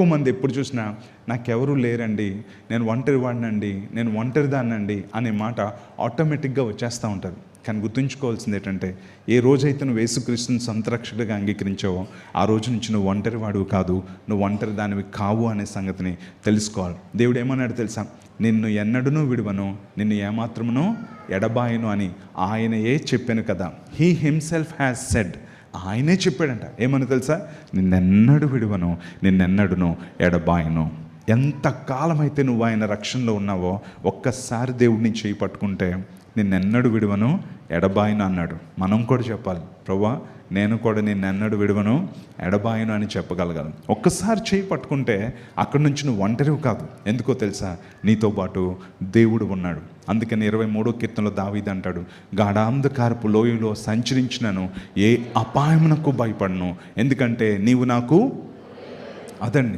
ఎక్కువ మంది ఎప్పుడు చూసినా నాకెవరూ లేరండి నేను ఒంటరి వాడినండి నేను ఒంటరి దాన్నండి అనే మాట ఆటోమేటిక్గా వచ్చేస్తూ ఉంటుంది. కానీ గుర్తుంచుకోవాల్సింది ఏంటంటే ఏ రోజైతే నువ్వు యేసుక్రీస్తుని సంతరక్షకుడిగా అంగీకరించావో ఆ రోజు నుంచి నువ్వు ఒంటరి వాడివి కాదు నువ్వు ఒంటరి దానివి కావు అనే సంగతిని తెలుసుకోవాలి. దేవుడు ఏమన్నాడు తెలుసా? నిన్ను ఎన్నడూనూ విడువను నిన్ను ఏమాత్రమునో ఎడబాయను అని ఆయనయే చెప్పాను కదా. హీ హిమ్సెల్ఫ్ హ్యాస్ సెడ్ ఆయనే చెప్పాడంట ఏమని తెలుసా? నిన్నెన్నడు విడువను నిన్నెన్నడును ఎడబాయను. ఎంత కాలమైతే నువ్వు ఆయన రక్షణలో ఉన్నావో ఒక్కసారి దేవుడిని చేయి పట్టుకుంటే నిన్నెన్నడు విడువను ఎడబాయను అన్నాడు. మనం కూడా చెప్పాలి. ప్రభా నేను కూడా నిన్నెన్నడు విడువను ఎడబాయను అని చెప్పగలగాలి. ఒక్కసారి చేయి పట్టుకుంటే అక్కడి నుంచి నువ్వు ఒంటరివి కాదు. ఎందుకో తెలుసా? నీతో పాటు దేవుడు ఉన్నాడు. అందుకని ఇరవై మూడో కీర్తనలో దావీది అంటాడు గాఢాంధకారపు లోయలో సంచరించినను ఏ అపాయమునకు భయపడను. ఎందుకంటే నీవు నాకు అదండి.